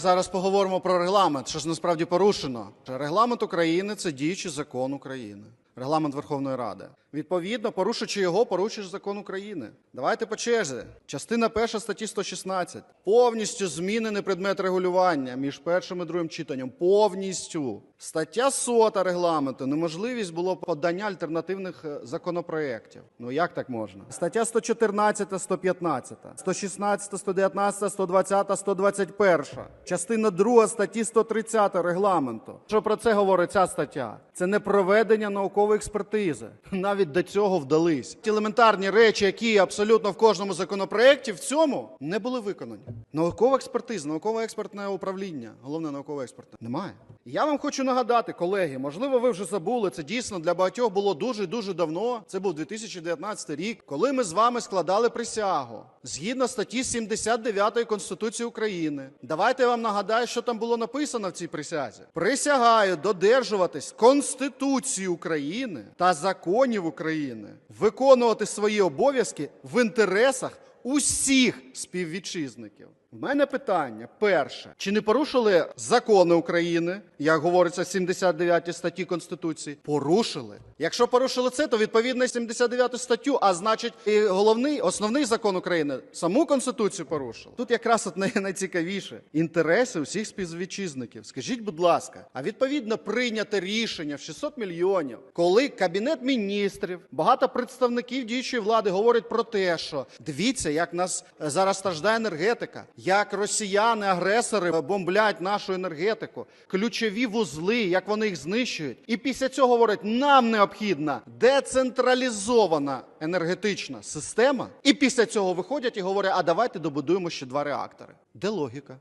Зараз поговоримо про регламент, що ж насправді порушено. Регламент України це діючий закон України. Регламент Верховної Ради. Відповідно, порушуючи його, порушуєш закон України. Давайте по черзі. Частина перша статті 116. Повністю змінений предмет регулювання між першим і другим читанням. Повністю. Стаття 100 регламенту. Неможливість було подання альтернативних е, законопроєктів. Ну як так можна? Стаття 114, 115, 116, 119, 120, 121. Частина 2 статті 130 регламенту. Що про це говорить ця стаття? Це не проведення наукової експертизи. Навіть до цього вдались. Ті елементарні речі, які абсолютно в кожному законопроєкті в цьому не були виконані. Наукова експертиза, наукове експертне управління, головне наукове експертне. Немає. Я вам хочу нагадати, колеги, можливо, ви вже забули. Це дійсно для багатьох було дуже дуже давно. Це був 2019 рік, коли ми з вами складали присягу згідно статті 79 Конституції України. Давайте я вам нагадаю, що там було написано в цій присязі. Присягаю додержуватись Конституції України та законів України, виконувати свої обов'язки в інтересах усіх співвітчизників. В мене питання перше: чи не порушили закони України, як говориться в 79 статті Конституції? Порушили. Якщо порушили це, то відповідно 79 статтю, а значить, і головний основний закон України саму конституцію порушили. Тут якраз от най- найцікавіше інтереси усіх співвітчизників. Скажіть, будь ласка, а відповідно прийняте рішення в 600 мільйонів, коли кабінет міністрів, багато представників діючої влади говорять про те, що дивіться, як нас е, зараз страждає енергетика, як росіяни, агресори бомблять нашу енергетику, ключові вузли, як вони їх знищують. І після цього говорять, нам необхідна децентралізована енергетична система. І після цього виходять і говорять, а давайте добудуємо ще два реактори. Де логіка?